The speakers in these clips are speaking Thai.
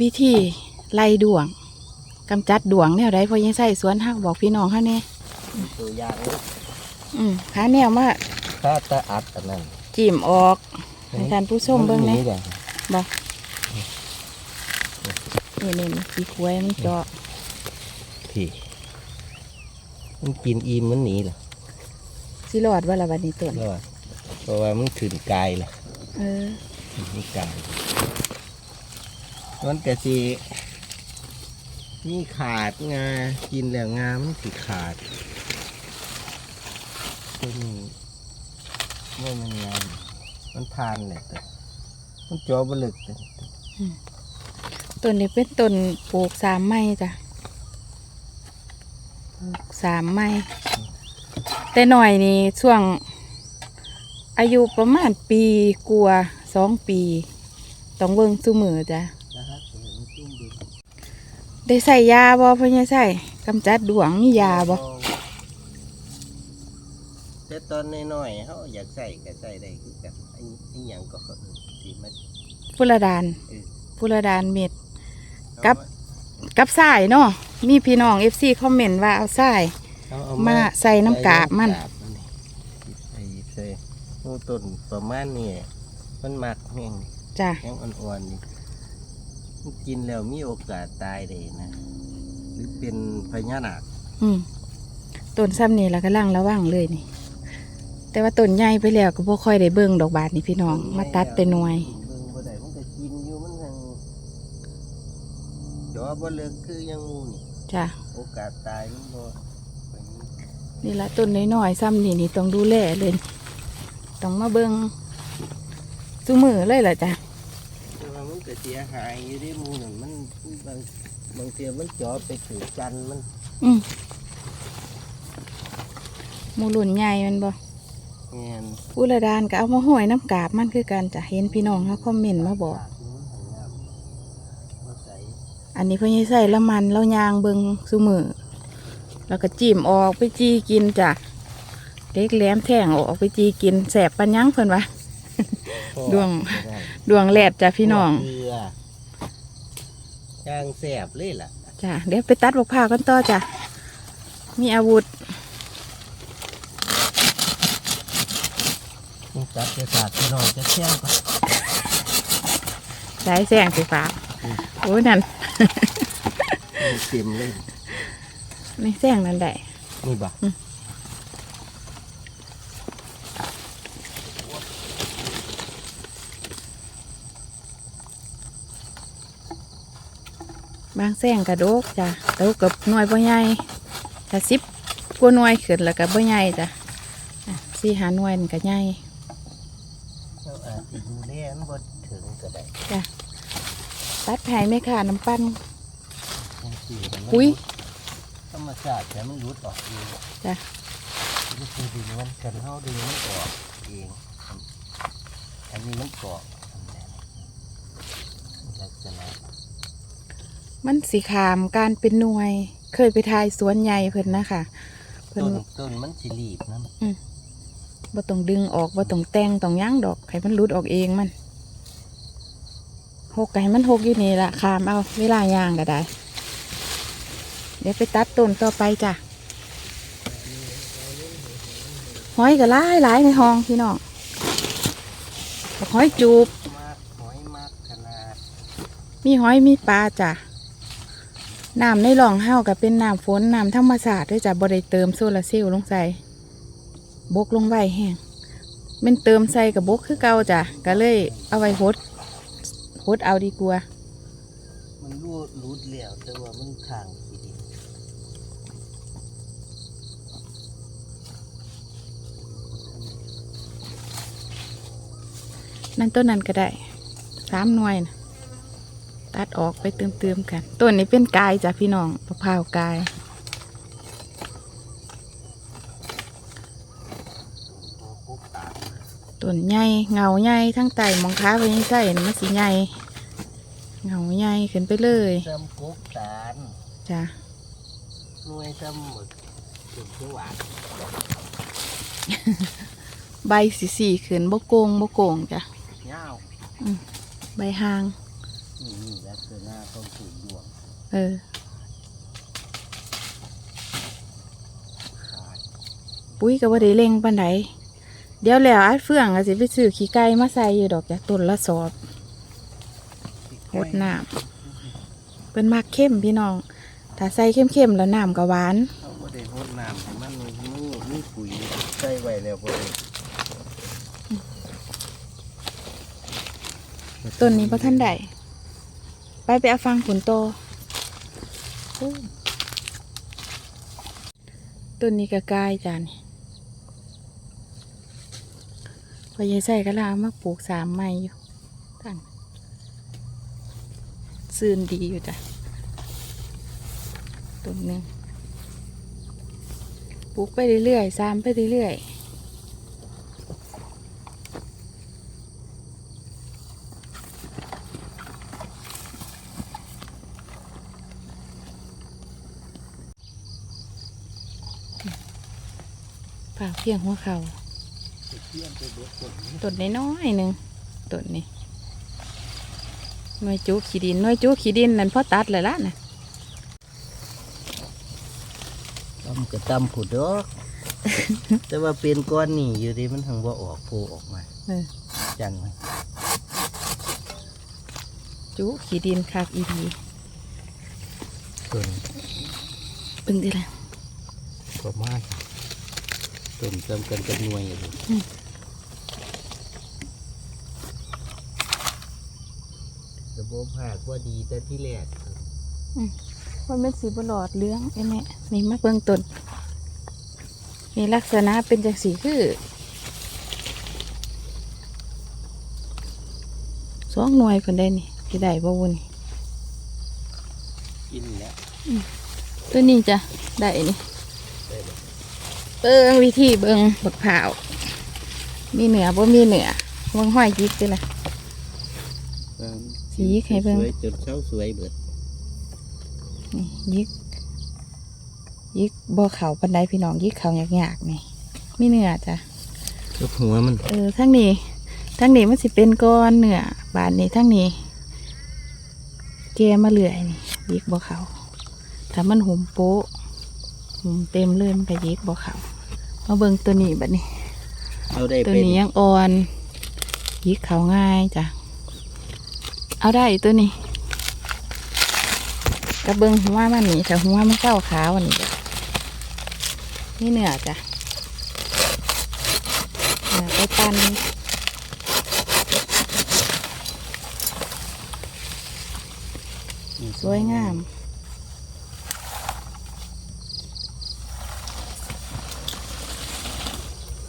วิธีไล่ดวงกำจัดดวงแนวใดพอยังใส่สวนหักบอกพี่น้องเขาเนี่ยตัวอย่างนี้อืมหาแนวมาถ้าตาอัดอันนั้นจิ้มออกให้ท่านผู้ชมเบิ่งแหนะแบบบอกนี่นี่มันสีควยมันเจาะพี่มันกินอิ่มมันหนีเหรอสิรอดว่าละวันนี้ต้นรอดเพราะว่ามันขึ้นกายล่ะเออมันกาย มันแต่สินี่ขาดงา กินแล้วงามันสิขาดตัวนี้ว่ามันงามมันทานเลยแต่มันจอบลึกแต่ต้นนี้เป็นต้นปลูกสามไม้จ้ะปลูกสามไม้แต่หน่อยนี่ช่วง อายุประมาณปีกลัวสองปี ต้องเบิ่งซุมือจ้ะ นะครับเห็นมันจุ่มดู ได้ใส่ยาบ่พ่อเนี่ยใส่กำจัดดวงมียาบ่แต่ตอนน้อยๆเขาอยากใส่ก็ใส่ได้คือกันไอ้ไอ้หยังก็เขาเอิ้นที่มันพุรดานเออพุรดานเม็ด กับ กับสายเนาะมีพี่น้อง FC คอมเมนต์ว่าเอาสายเอาเอามาใส่น้ำกาบมันใส่ำกาบนี่ใส่ใส่โอ้ต้นประมาณนี้มันมักแห้งจ้ะแห้งอ่อนๆนี่มัน กินแล้วมีโอกาสตายได้นะ หรือเป็นพญานาคอืมต้นซ้ำนี่แล้วก็ล่างระวังเลยนี่ แต่ว่าต้นใหญ่ไปแล้วก็บ่ค่อยได้เบิ่งดอกบาทนี่พี่น้อง มาตัดแต่หน่วย เบิ่งบ่ได้มันก็กินอยู่มันยังจอบ่เลิกคือยังหมูนี่จ้ะ โอกาสตายมันบ่ไปนี่นี่ละต้นน้อยๆซ้ำนี่นี่ต้องดูแลเลย ต้องมาเบิ่งซุมือเลยล่ะจ้ะแต่ว่ามัน ก็เสียหายอยู่ที่มูนั่นมันบางบางเทีมันจ่อไปถือจันทร์มันอืมหมูหลุนใหญ่แมันบ่เงี้ยพุรดานก็เอามาห้อยน้ำกาบมันคือกันจ้ะเห็นพี่น้องเขาคอมเมนต์มาบอกมาใส่อันนี้เพิ่นสิใส่ละมันแล้วยางเบิงซุมือแล้วก็จิ้มออกไปจีกินจ้ะเด็กแหลมแท่งออกไปจีกินแสบปันยังเพิ่นวะ ดวง ดวงแหลดจ้ะพี่น้องเกลือ ย่างแสบเลยล่ะจ้ะเดี๋ยวไปตัดบกผ้าวกันต่อจ้ะมีอาวุธจัดจะสาดพี่น้องจะเชี่ยงก่อนสายแสงสีฟ้าโอ้ยนั่นเต็มเลยไม่แสงนั่นได้นี่บ่ บางแสงกระโดกจ้ะกระโดกกับหน่วยบ่ใหญ่ถ้าสิบกว่าหน่วยขึ้นแล้วก็บ่ใหญ่จ้ะอะสี่หาหน่วยนี่ก็ใหญ่เราอาจจะดูแลมันบ่ถึงก็ได้ตัดไผ่ไม่ขาดน้ำปั้นจังซี่มันอุ๊ยธรรมชาติแต่มันรุดออกเองจ้ะนี่คือดึงมันกันเฮาดึงมันออกเองอันนี้มันเกาะลักษณะ มันสีขามการเป็นหน่วย เคยไปทายสวนใหญ่เพิ่นนะคะเพิ่นต้นต้นมันสิรีบนั่นบ่ต้องดึงออกบ่ต้องแต่งต้องยั้งดอกให้มันหลุดออกเองมันหกก็ให้มันหกอยู่นี่ละขามเอาเวลาย่างก็ได้ เดี๋ยวไปตัดต้นต่อไปจ้ะหอยก็หลายหลายในห้องพี่น้องบักหอยจูบ มากหอยมากขนาดมีหอยมีปลาจ้ะ น้ำในหลองเฮากับเป็นน้ำฝนน้ำธรรมชาติด้วยจ้ะบ่ได้เติมโซลาร์เซลล์ลงใส่บกลงไว้แห้งแมันเติมใส่กับบกคือเก่าจ้ะก็เลยเอาไว้หดหดเอาดีกว่ามันรูดรูดแล้วแต่ว่ามันข้างขี้ดินนั่นต้นนั้นก็ได้สามหน่วยนะ ตัดออกไปเติมๆกันต้นนี้เป็นกายจ้ะพี่น้องมะพร้าวกายตัวปุ๊บตามต้นใหญ่เงาใหญ่ทั้งไตมองค้าไปยังใส่น่ะมันสีใหญ่เงาใหญ่ขึ้นไปเลยซ้ำกุ๊กตาลจ้ะหน่วยซ้ำหมึกจุดเขียวหวานใบสีสีขึ้นบกโกงบกโกงจ้ะยาวใบหาง นี่นี่ลักษณะของสูงดวงเออ ขาดปุ้ยก็บ่ได้เล็งปานใดเดี๋ยวแล้วอัดเฟื่องก็สิไปซื้อขี้ไก่มาใส่อยู่ดอกจากต้นละสอบรดน้ำเป็นมากเข้มพี่น้อง ถ้าใส่เข้มๆแล้วน้ำก็หวาน เขาบ่ได้รดน้ำให้มันมีมีปุ๋ยใส่ไว้แล้วบ่ได้ต้นนี้พ่ท่านใด ไปไปเอาฟังผลโตต้นนี้ก็กลายจานพอยายใส่ก็ลามาปลูกสามไม้อยู่ตั้งซื่นดีอยู่จ้ะต้นหนึ่งปลูกไปเรื่อยๆสามไปเรื่อยๆ ฝากเพียงหัวเขาต้นน้อยๆหนึ่งต้นนี้หน่วยจูขี้ดินหน่วยจูขี้ดินนั่นพอตัดเลยละนะตำก็ตำผุดดอก แต่ว่าเป็นก้อนนี่อยู่ดิมันทางบ่ออกโผล่ออกมาเออจังไหมจูขี้ดินคักอีดีต้นเบิ่งดิละประมาณ ต้นจำกันกันหน่วยอยู่ดิระบบหากว่าดีแต่ที่แรกมันเป็นสีบหลอดเหลื้องไอ้แม่นี่มาเบิ่งต้นมีลักษณะเป็นจังสีคือสองหน่วยคนได้นี่ที่ได้บ่วุนกินแล้วตัวนี้จ้ะได้นี่ได้เลย เบิ่งวิธีเบิ่งบักเผาวมีเหนือบ่มีเหนือเบิ่งห้อยยิกติล่ะ สีไข่เบิ่งสวยจนเช้าสวยเบิดนี่ยิกยิกบ่เขาปันไดพี่น้องยิกเขายากๆนี่มีเหนือจ้ะ ก็หัวมันเออทั้งนี้ทั้งนี้มันสิเป็นก้อนเหนือบานนี้ทั้งนี้แกมาเลื่อยนี่ยิกบ่เขาถ้ามันหุมโป๊ะหุมเต็มเลยมันก็ยิกบ่เขา มาเบิ่งตัวนี้บัดนี้เอาได้ตัวเป็นนี้ยังอ่อนยิกเขาง่ายจ้ะเอาได้ตัวนี้กระเบิงหัวมันนี่แต่หัวมันเก้าขาวอันนี้จ้ะนี่เนื้อจ้ะเนื้อไปปั้นสวยงาม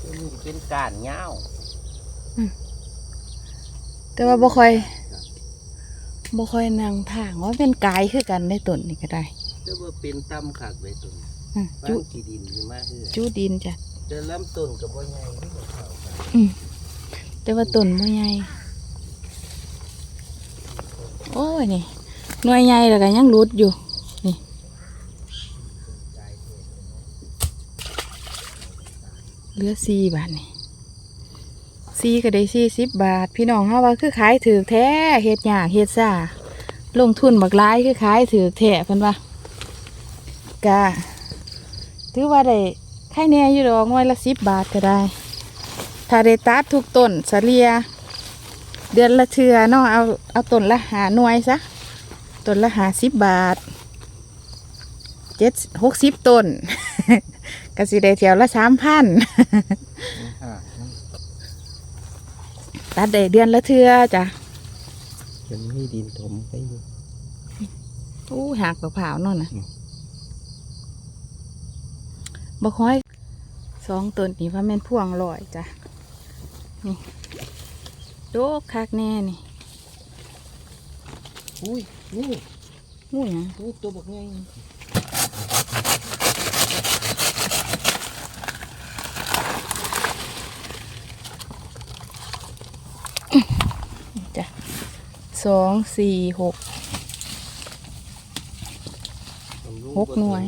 ตัวนี้เป็น การเงาวแต่ว่าบ่ค่อยบ่ค่อยนางทางว่าเป็นกายคือกันในต้นนี่ก็ได้แต่ว่าเป็นตำขักเลยต้นอืมบ้าจุนขี้ดินขึ้นมาเฮือจุดินจ้ะแต่ลำต้นกับว่าใหญ่ที่มันเข้ากันแต่ว่าต้นบ่ใหญ่โอ้ยนี่หน่วยใหญ่แล้วก็ยังรุดอยู่นี่เหลือสี่บาทนี่ สี่ก็ได้สี่สิบบาท พี่น้องเฮาว่าคือขายถือแท้เฮ็ดยากเฮ็ดซ่าลงทุนบักหลายคือขายถือแท้เพิ่นว่ากะถือว่าได้ค่แน่อยู่ดอกน่วยละสิบบาทก็ได้ ถ้าได้ตัดทุกต้นเสลีย เดือนละเทือเนาะเอาเอาต้นละหาหน่วยซะต้นละหาสิบบาทเจ็ดหกสิบต้นก็สิได้แถวละสามพัน ตัดได้เดือนละเทือจ้ะมันมีดินถมไปอยู่อู้หักเผาวๆนั่นนะอืมบกห้อยสองต้นนี่ว่าแม่นพ่วงลอยจ้ะนี่โดกคักแน่นี่อุ้ยนี่งูหยังนี่ตัวบักไง สองสี่หกหกหน่วย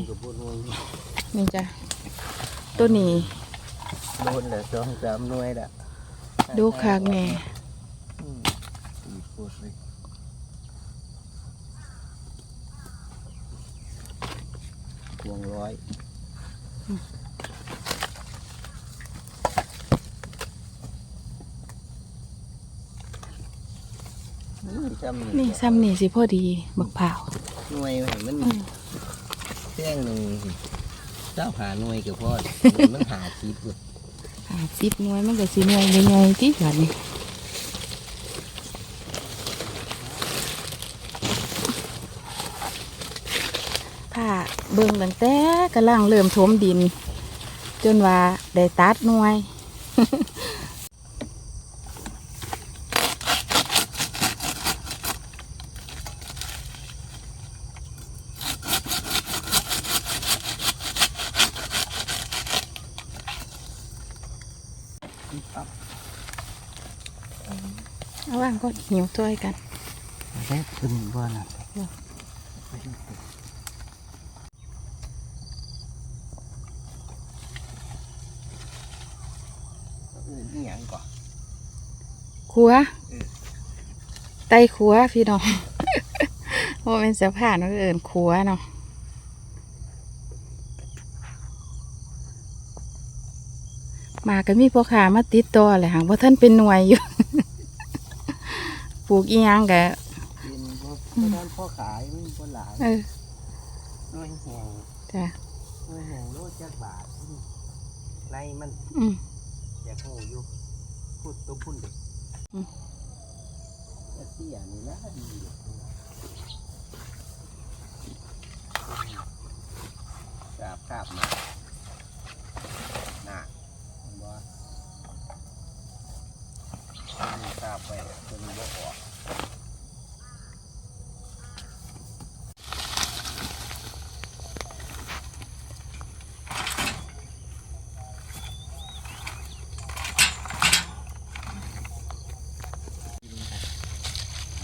นี่จ้ะตัวนี้โดนละสองสามหน่วยละดูคางแน่ควงร้อย จำนี่ซ้ำนี่สิพอดีบักเผาวหน่วยไว้มันแท่งหนึ่งสิเจ้าหาหน่วยกับพ่อมันหาคิดเลยหาสิบหน่วยมันก็สิหน่วยใหญ่ๆที่บัดนี้ถ้าเบิ่งตั้งแต่กำลังเริ่มถมดิน จนว่าได้ตัดหน่วย เอาว่างก็หิวจ้อยกันแค่ขึ้นบ้านอะบ่เออนี่ยังก่อนขัวเออไตขัวพี่น้องโมเป็นสะพานว่าเอินขัวเนาะมากันมีพ่อค้ามาติดต่อแหละหางว่าท่านเป็นหน่วยอยู่ ปลูกอีหยังกะกินเพราะด้านพ่อขายมันพ่อหลายเออน้อยแหงจ้ะน้อยแหงโลดจักบาทในมันอืมอยากโหอยู่พูดตัวพุ่นเด็กอืมแต่เสียนี่นะดีเด็กกราบกราบมาหนักเห็นบ่กราบไปจนบ่ออก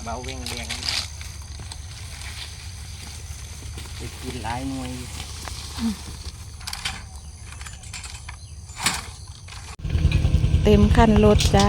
เบาเวงเวงไปกินหลายหน่วยเต็มคันรถจ้า